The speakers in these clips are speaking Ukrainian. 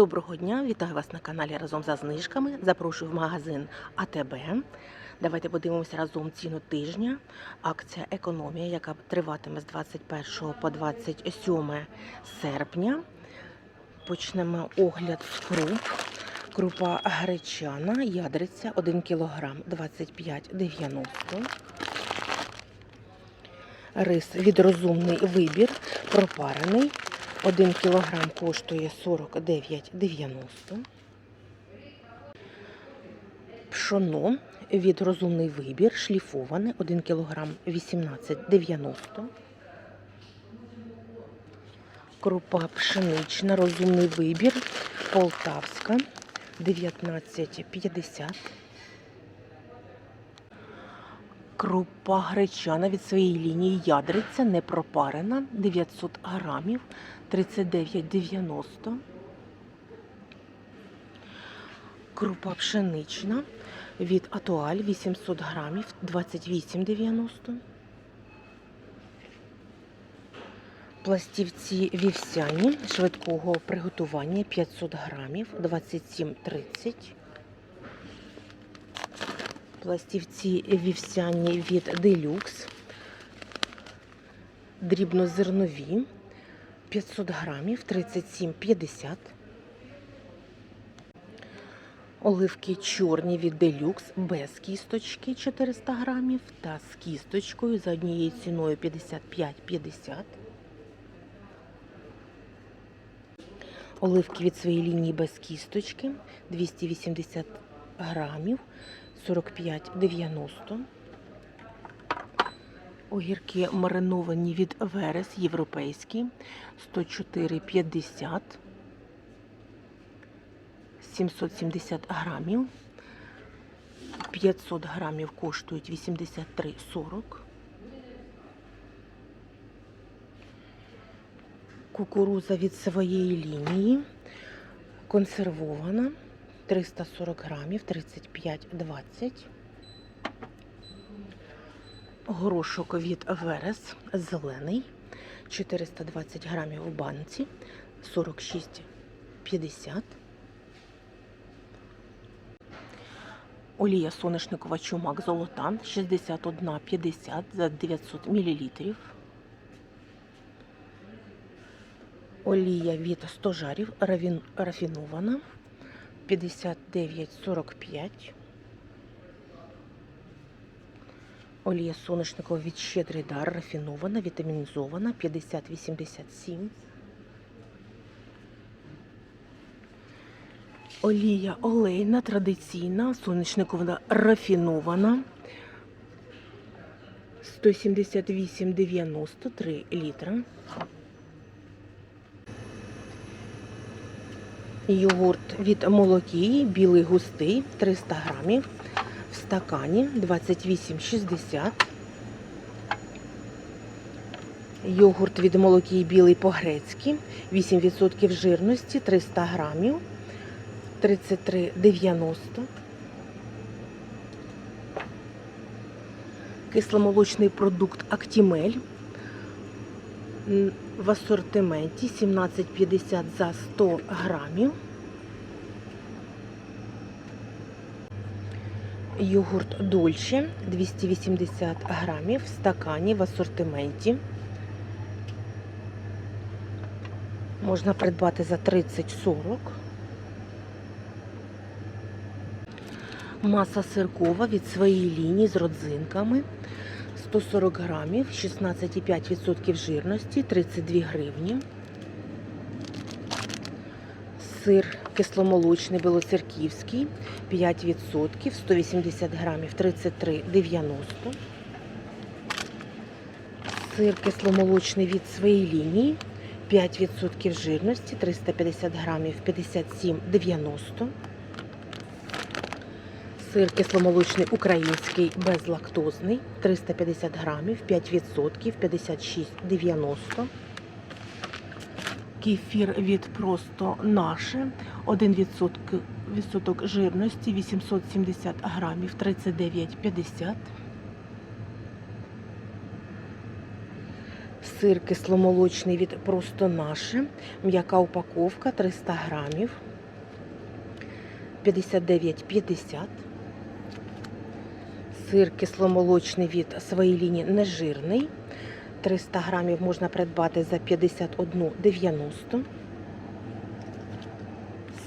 Доброго дня, вітаю вас на каналі разом за знижками. Запрошую в магазин АТБ. Давайте подивимося разом ціну тижня. Акція економія, яка триватиме з 21 по 27 серпня. Почнемо огляд круп. Крупа гречана, ядриця 1 кг 25,90. Рис від розумний вибір, пропарений. 1 кг коштує 49,90. Пшоно від розумний вибір, шліфоване 1 кг 18,90. Крупа пшенична, розумний вибір, полтавська 19,50. Крупа гречана від своєї лінії ядриця не пропарена 900 грамів 39,90. Крупа пшенична від Атуаль 800 грамів 28,90. Пластівці вівсяні швидкого приготування 500 грамів 27,30. Пластівці вівсяні від Делюкс. Дрібнозернові 500 грамів 37,50. Оливки чорні від Делюкс без кісточки 400 грамів та з кісточкою за однією ціною 55,50. Оливки від своєї лінії без кісточки 280 грамів 45,90. Огірки мариновані від Верес європейські 104,50 770 грамів. 500 грамів коштують 83,40. Кукуруза від своєї лінії консервована 340 грамів 35,20. Горошок від Верес зелений 420 грамів у банці 46,50. Олія соняшникова чумак золотан 61,50 за 900 мл. Олія від стожарів рафінована 59,45. Олія соняшникова від щедрий дар рафінована, вітамінізована 50,87. Олія олейна, традиційна, соняшникова рафінована 178,93 літра. Йогурт від молокії, білий густий 300 грамів в стакані 28,60. Йогурт від молокії білий по-грецьки 8% жирності 300 грамів 33,90. Кисломолочний продукт Актімель в асортименті 17,50 за 100 грамів. Йогурт Дольче 280 грамів в стакані в асортименті. Можна придбати за 30-40. Маса сиркова від своєї лінії з родзинками 140 грамів, 16,5% жирності, 32 гривні. Сир кисломолочний білоцерківський 5%, 180 грамів, 33,90. Сир кисломолочний від своєї лінії 5% жирності, 350 грамів, 57,90. Сир кисломолочний український безлактозний 350 грамів, 5%, 56,90. Кефір від просто наше 1% відсоток жирності 870 грамів 39,50. Сир кисломолочний від просто наше. М'яка упаковка 300 грамів. 59,50. Сир кисломолочний від своєї лінії нежирний. 300 грамів можна придбати за 51,90.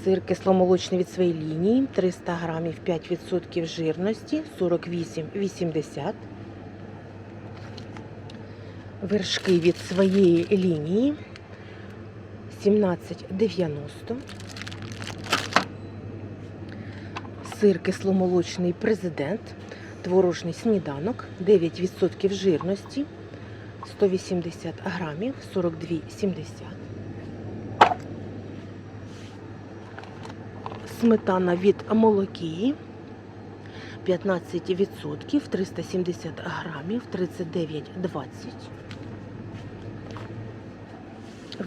Сир кисломолочний від своєї лінії 300 грамів 5% жирності 48,80. Вершки від своєї лінії 17,90. Сир кисломолочний президент, творожний сніданок 9% жирності 180 грамів 42,70. Сметана від молокії 15% 370 грамів 39,20.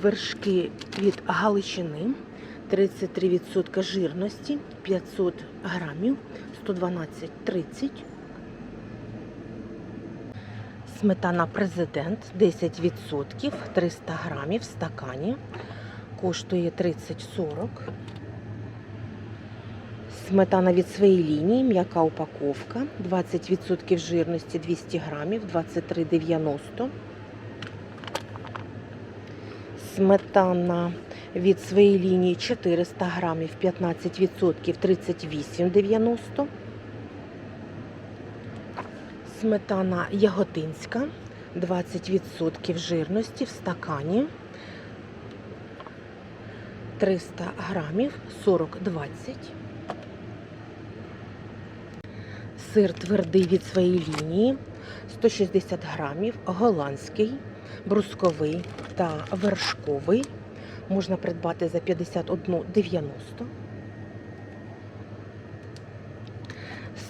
Вершки від Галичини 33% жирності 500 грамів 112,30. Сметана президент 10% 300 грамів в стакані. Коштує 30,40. Сметана від своєї лінії, м'яка упаковка, 20% жирності 200 грамів, 23,90. Сметана від своєї лінії 400 грамів, 15%, 38,90. Сметана яготинська, 20% жирності в стакані. 300 грамів, 40,20. Сир твердий від своєї лінії 160 грамів, голландський, брусковий та вершковий. Можна придбати за 51,90.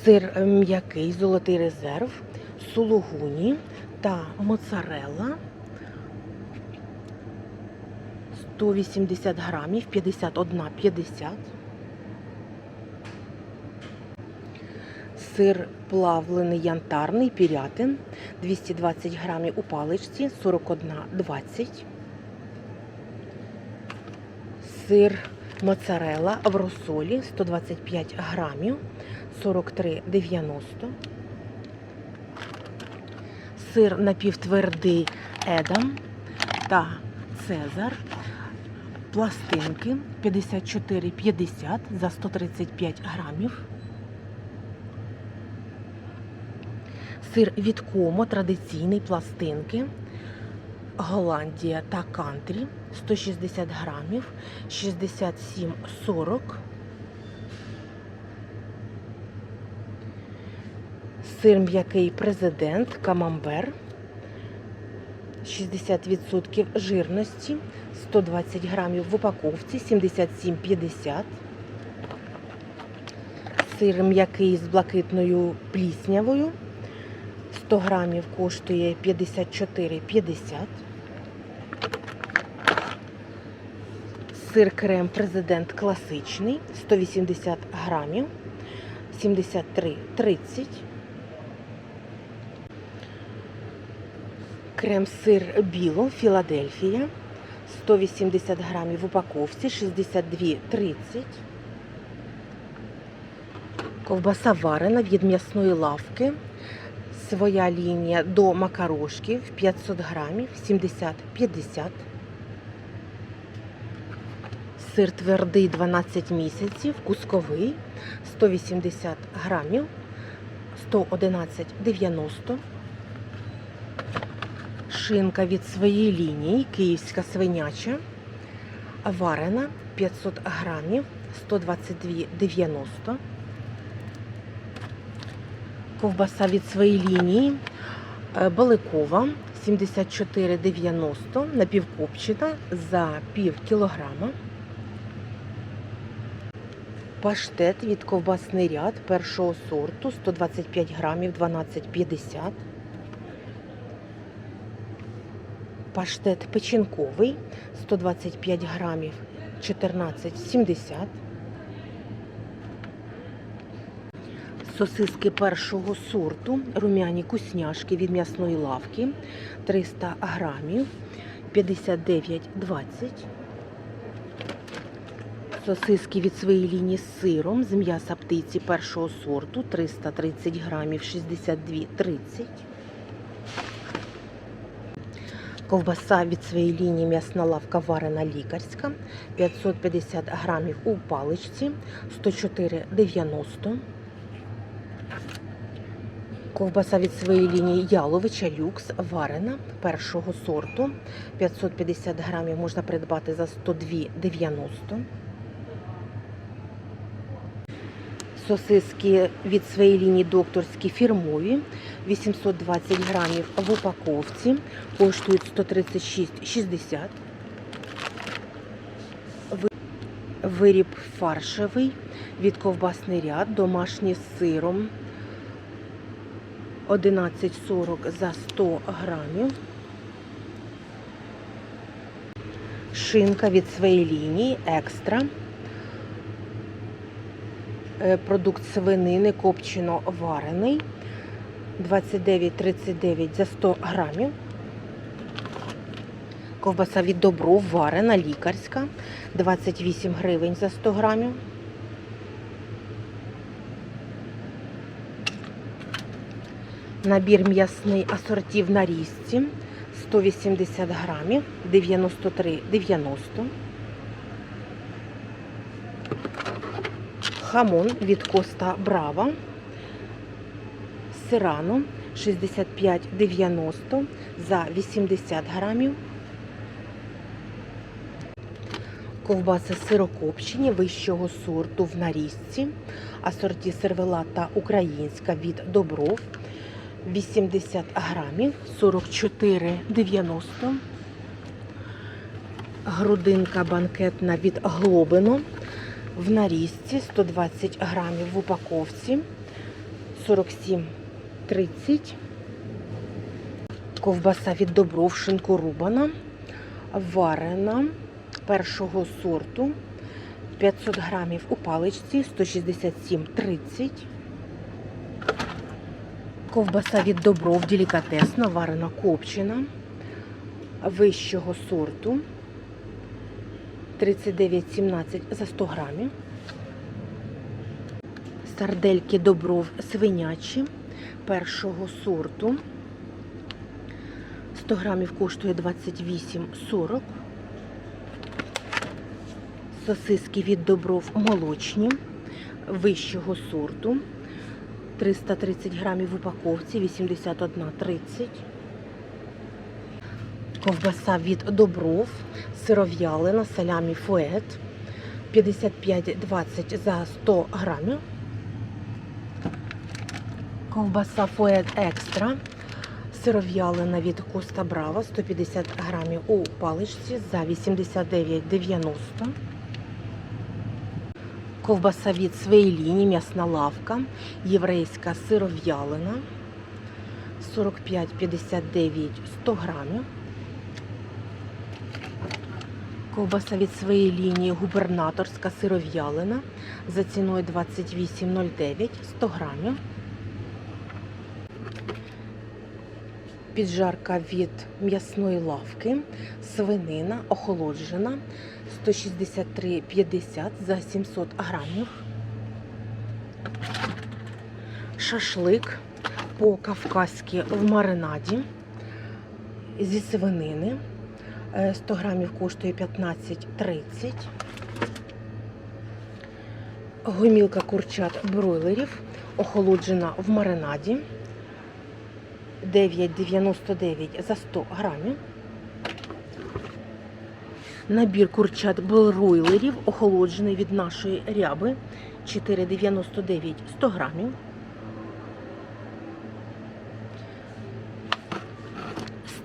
Сир м'який, золотий резерв, сулугуні та моцарелла 180 грамів, 51,50. Сир плавлений янтарний пірятин 220 грамів у паличці 41,20. Сир моцарелла в розсолі 125 грамів 43,90. Сир напівтвердий Едам та Цезар. Пластинки 54,50 за 135 грамів. Сир від Комо, традиційний пластинки. Голландія та кантрі 160 грамів, 67,40. Сир м'який президент, камамбер 60% жирності, 120 грамів в упаковці, 77,50. Сир м'який з блакитною пліснявою 100 грамів коштує 54,50. Сир крем президент класичний 180 грамів 73,30. Крем-сир біло Філадельфія 180 грамів в упаковці 62,30. Ковбаса варена від м'ясної лавки. Своя лінія до макарошків 500 грамів 70-50. Сир твердий 12 місяців, кусковий 180 грамів 111,90. Шинка від своєї лінії, київська свиняча, варена 500 грамів 122,90. Ковбаса від своєї лінії е, Баликова 74,90 напівкопчена за пів кілограма. Паштет від ковбасний ряд першого сорту 125 грамів 12,50. Паштет печінковий 125 грамів 14,70. Сосиски першого сорту, рум'яні кусняшки від м'ясної лавки 300 грамів 59,20. Сосиски від своєї лінії з сиром з м'яса птиці першого сорту 330 грамів 62,30. Ковбаса від своєї лінії м'ясна лавка варена лікарська 550 грамів у паличці 104,90. Ковбаса від своєї лінії Яловича люкс варена першого сорту 550 грамів можна придбати за 102,90. Сосиски від своєї лінії докторські фірмові 820 грамів в упаковці коштують 136,60. Виріб фаршевий від ковбасний ряд, домашній з сиром 11,40 за 100 грамів. Шинка від своєї лінії екстра. Е, Продукт свинини копчено варений 29,39 за 100 грамів. Ковбаса від добров варена лікарська 28 гривень за 100 грамів. Набір м'ясний асортів на різці 180 грамів 93,90. Хамон від Коста Брава. Сирано 65,90 за 80 грамів. Ковбаси сирокопчені вищого сорту в нарізці. Асорті сервела та українська від Добров 80 грамів 44,90. Грудинка банкетна від Глобино в нарізці 120 грамів в упаковці 47,30. Ковбаса від Добров шинкорубана, варена першого сорту 500 грамів у паличці 167,30. Ковбаса від Добров делікатесна, варена копчена вищого сорту 39,17 за 100 грамів. Сардельки Добров свинячі першого сорту. 100 грамів коштує 28,40. Сосиски від Добров молочні вищого сорту. 330 грамів в упаковці, 81,30. Ковбаса від Добров, сиров'ялина, салямі фует 55,20 за 100 грамів. Ковбаса фует екстра, сиров'ялина від Коста Брава 150 грамів у паличці за 89,90. Ковбаса від своєї лінії, м'ясна лавка, єврейська сиров'ялина 45,59 100 грамів. Ковбаса від своєї лінії губернаторська сиров'ялина за ціною 28,09 100 грамів. Піджарка від м'ясної лавки, свинина охолоджена 163,50 за 700 грамів. Шашлик по-кавказьки в маринаді зі свинини. Е, 100 грамів коштує 15,30. Гомілка курчат бройлерів охолоджена в маринаді 9,99 за 100 грамів. Набір курчат бройлерів охолоджений від нашої ряби 4,99 100 грамів.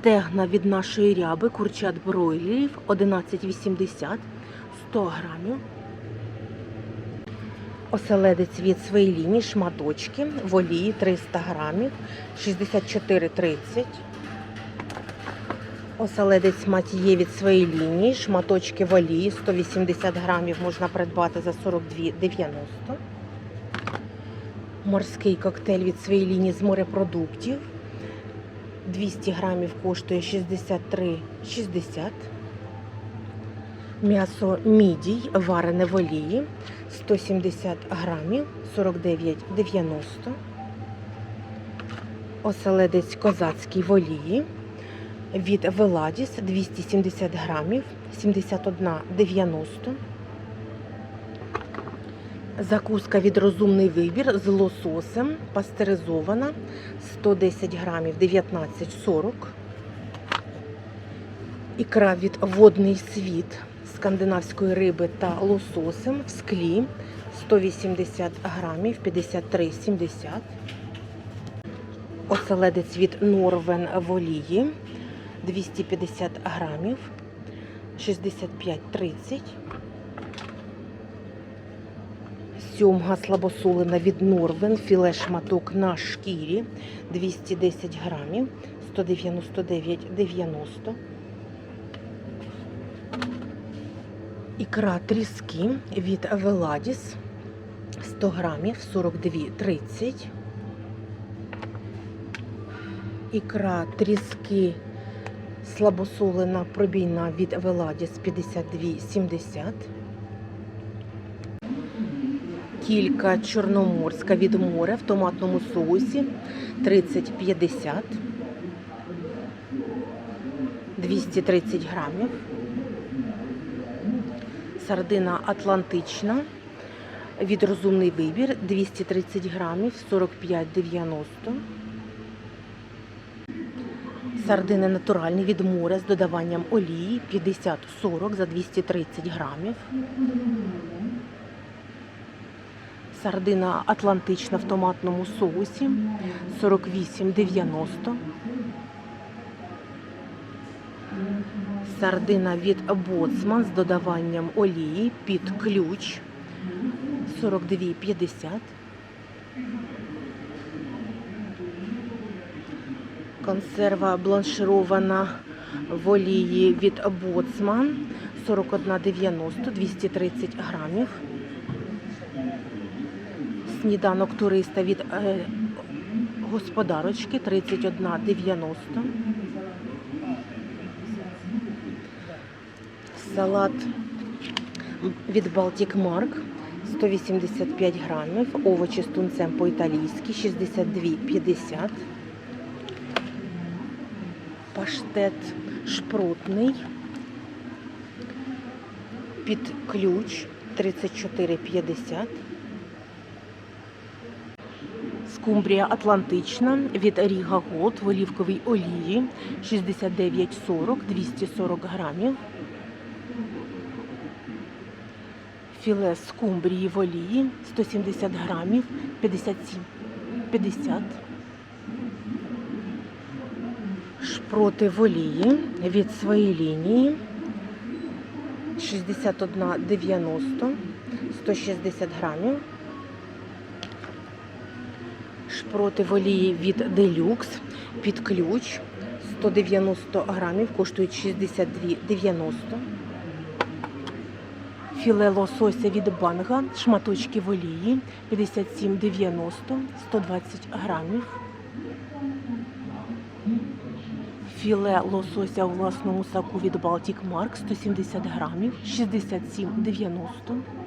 Стегна від нашої ряби курчат бройлерів 11,80 100 грамів. Оселедець від своєї лінії шматочки в олії 300 грамів 64,30. Оселедець матіє від своєї лінії, шматочки в олії 180 грамів можна придбати за 42,90. Морський коктейль від своєї лінії з морепродуктів. 200 грамів коштує 63,60. М'ясо мідій варене в олії 170 грамів 49,90. Оселедець козацький в олії від Веладіс 270 грамів 71,90. Закуска від розумний вибір з лососем пастеризована 110 грамів 19,40. Ікра від водний світ скандинавської риби та лососем в склі 180 грамів 53,70. Оселедець від Норвен в олії 250 грамів 65,30. Сьомга слабосолена від Норвен, філе шматок на шкірі 210 грамів 199,90. Ікра тріски від Веладіс 100 грамів 42,30. Ікра тріски слабосолена пробійна від Веладіс 52,70. Кілька чорноморська від моря в томатному соусі 30,50. 230 грамів. Сардина Атлантична від розумний вибір 230 грамів 45,90. Сардини натуральні від моря з додаванням олії 50-40 за 230 грамів. Сардина Атлантична в томатному соусі 48,90. Сардина від Боцман з додаванням олії під ключ 42,50. Консерва бланширована в олії від Боцман 41,90 230 грамів. Сніданок туриста від е, господарочки 31,90. Салат від Baltic Mark 185 грамів. Овочі з тунцем по-італійськи 62,50. Паштет шпротний під ключ 34,50. Скумбрія Атлантична від Ріга Голд в олівковій олії 69,40 240 грамів. Філе скумбрії в олії 170 грамів 57,50. Шпроти в олії від своєї лінії 61,90 160 грамів. Шпроти в олії від Делюкс під ключ 190 грамів, коштують 62,90. Філе лосося від банга, шматочки в олії 57,90, 120 грамів. Філе лосося у власному соку від Baltic Mark 170 грамів, 67,90.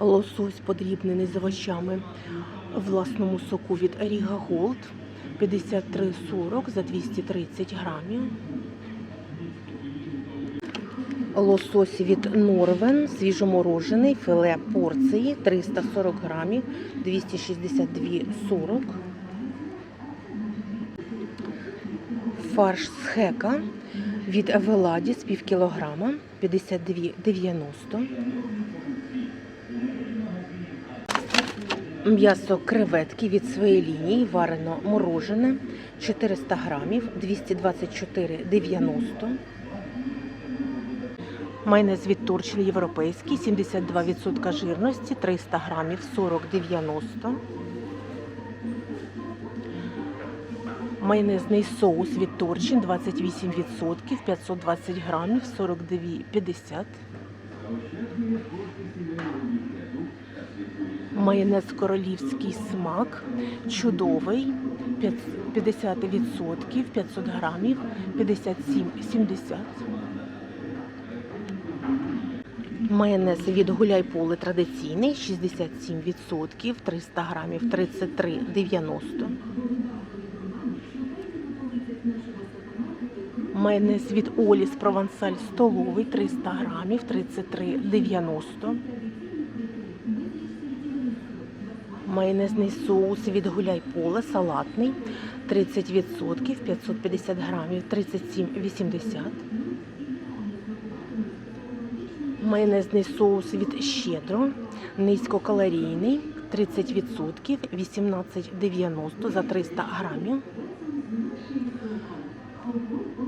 Лосось подрібнений з овочами власному соку від Ріга Голд 53,40 за 230 грамів. Лосось від Норвен, свіжоморожений, філе порції 340 грамів, 262,40. Фарш з хека від Веладі з пів кілограма, 52,90. М'ясо креветки від своєї лінії, варено морожене 400 грамів, 224,90. Майонез від Торчель європейський, 72% жирності, 300 грамів, 40,90. Майонезний соус від Торчин 28%, 520 грамів, 42,50. Майонез королівський смак. Чудовий. 50% 500 грамів 57,70. Майонез від Гуляйполе традиційний 67%, 300 грамів 33,90. Майонез від Оліс Провансаль столовий 300 грамів 33,90. Майонезний соус від Гуляйполе салатний 30%, 550 грамів 37,80. Майонезний соус від Щедро, низькокалорійний, 30%, 18,90 за 300 грамів.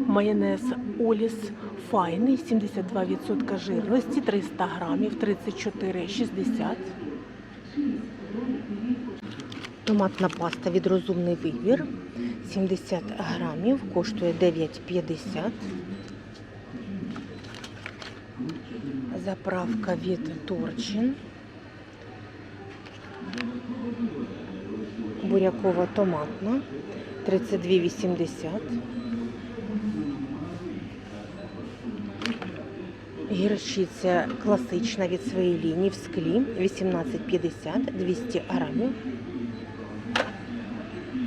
Майонез Оліс файний, 72% жирності, 300 грамів, 34,60. Томатна паста від розумний вибір, 70 грамів, коштує 9,50. Заправка від Торчин. Бурякова томатна 32,80. Гірчиця класична від своєї лінії в склі 18,50 200 грамів.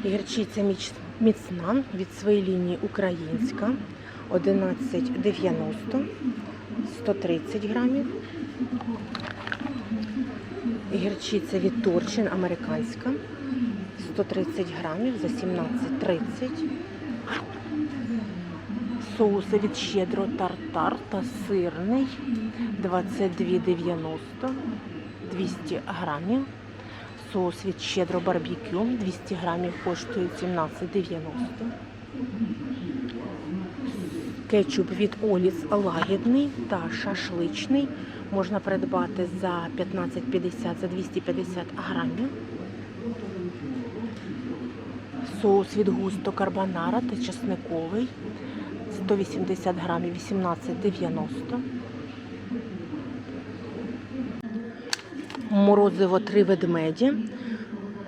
Гірчиця міцна від своєї лінії українська 11,90 130 грамів. Гірчиця від Торчин американська 130 грамів за 17,30. Соуси від щедро тартар та сирний 22,90 200 грамів. Соус від щедро барбекю 200 грамів коштує 17,90. Кетчуп від Оліс лагідний та шашличний можна придбати за 15,50 за 250 грамів. Соус від густо карбонара та чесниковий 180 грамів 18,90. Морозиво три ведмеді,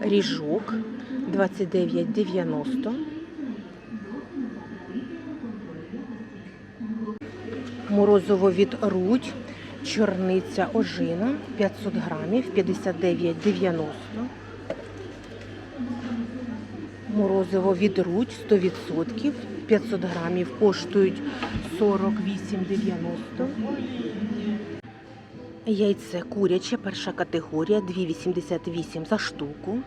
ріжок 29,90. Морозиво від Рудь, чорниця ожина 500 грамів 59,90. Морозиво від Рудь 100%, 500 грамів коштують 48,90. Яйце куряче, перша категорія 2,88 за штуку.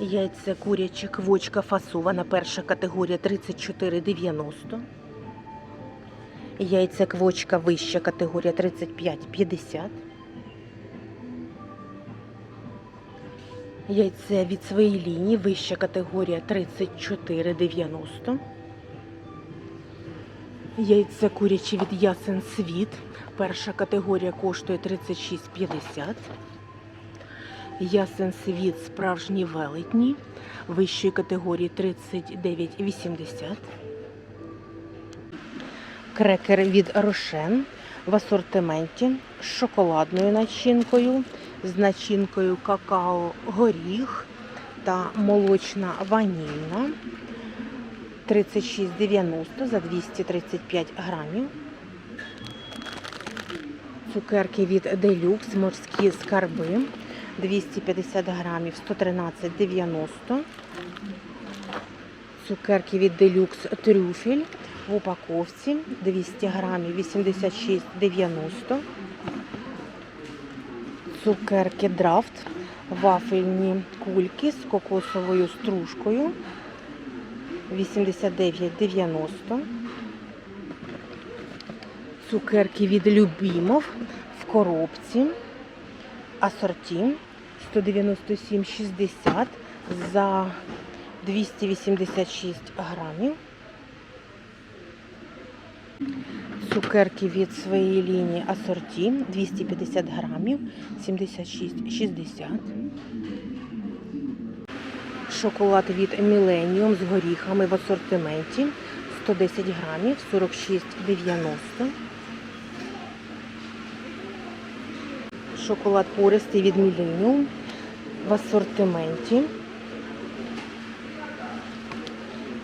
Яйце куряче, квочка фасована, перша категорія 34,90. Яйце квочка вища категорія 35,50. Яйце від своєї лінії вища категорія 34,90. Яйце курячі від ясен світ. Перша категорія коштує 36,50. Ясен світ справжні велетні. Вищої категорії 39,80. Крекер від Рошен в асортименті з шоколадною начинкою, з начинкою какао горіх та молочна ванільна. 36,90 за 235 грамів. Цукерки від Deluxe морські скарби 250 грамів 113,90. Цукерки від Deluxe трюфель в упаковці 200 грамів 86,90. Цукерки драфт, вафельні кульки з кокосовою стружкою 89,90. Цукерки від Любімов в коробці. Асорті 197,60 за 286 грамів. Цукерки від своєї лінії асорті 250 грамів 76,60. Шоколад від Millennium з горіхами в асортименті 110 грамів 46,90. шоколад пористий від Millennium в асортименті.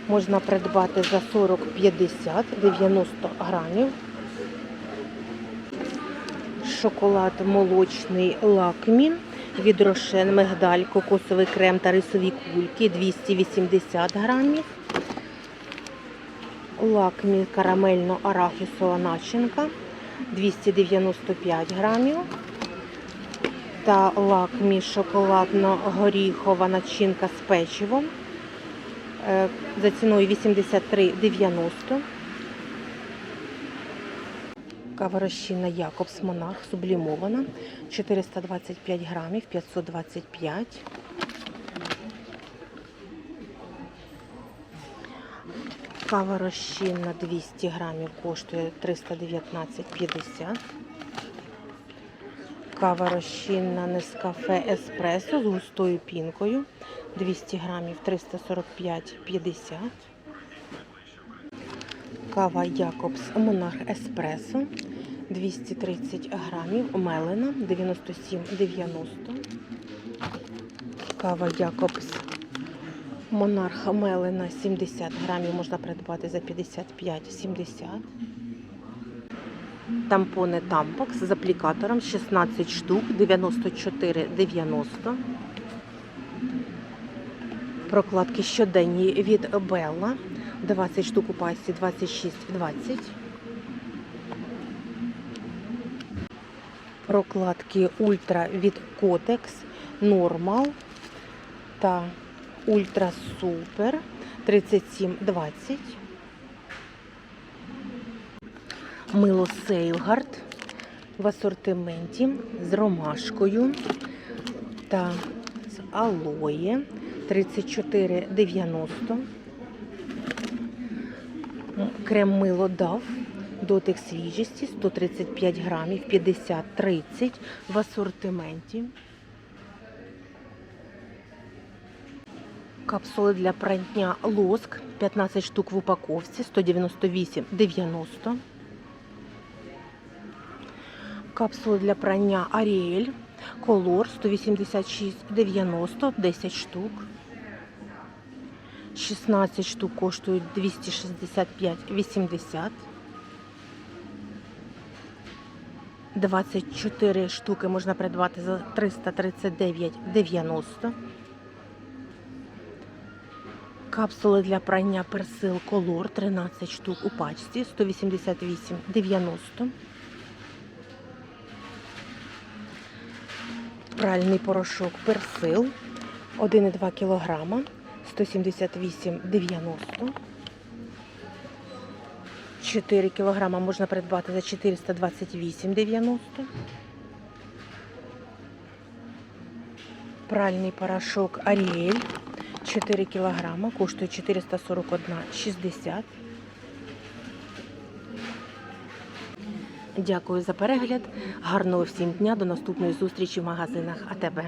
Можна придбати за 40-50, 90 грамів. Шоколад молочний лакмі від Рошен, мигдаль, кокосовий крем та рисові кульки 280 грамів. Лакмі карамельно-арахісова начинка 295 грамів. Та лакмі шоколадно-горіхова начинка з печивом е, за ціною 83,90. Кава Якобс Монарх сублімована 425 грамів 525. Кава розчинна 200 грамів коштує 319,50. Кава Нескафе Еспресо з густою пінкою 200 грамів 345,50. Кава Якобс Монарх Еспресо 230 грамів, мелена 97,90. Кава Якобс Монарх Мелена 70 грамів можна придбати за 55,70. Тампони Тампакс з аплікатором 16 штук 94,90. Прокладки щоденні від Белла 20 штук у пасті 26,20. Прокладки Ультра від Котекс Нормал та Ультра Супер 37,20. Мило Сейлгард в асортименті з ромашкою та з алоє 34,90. Крем мило дав. Дотик свіжості 135 грамів 50-30 в асортименті. Капсули для прання лоск 15 штук в упаковці 198,90. Капсули для прання Аріель Колор 186,90 10 штук. 16 штук коштують 265,80. 24 штуки можна придбати за 339,90. Капсули для прання персил Колор 13 штук у пачці 188,90. Пральний порошок персил 1,2 кг 178,90. 4 кг можна придбати за 428,90. Пральний порошок Аріель 4 кг коштує 441,60. Дякую за перегляд. Гарного всім дня. До наступної зустрічі в магазинах АТБ.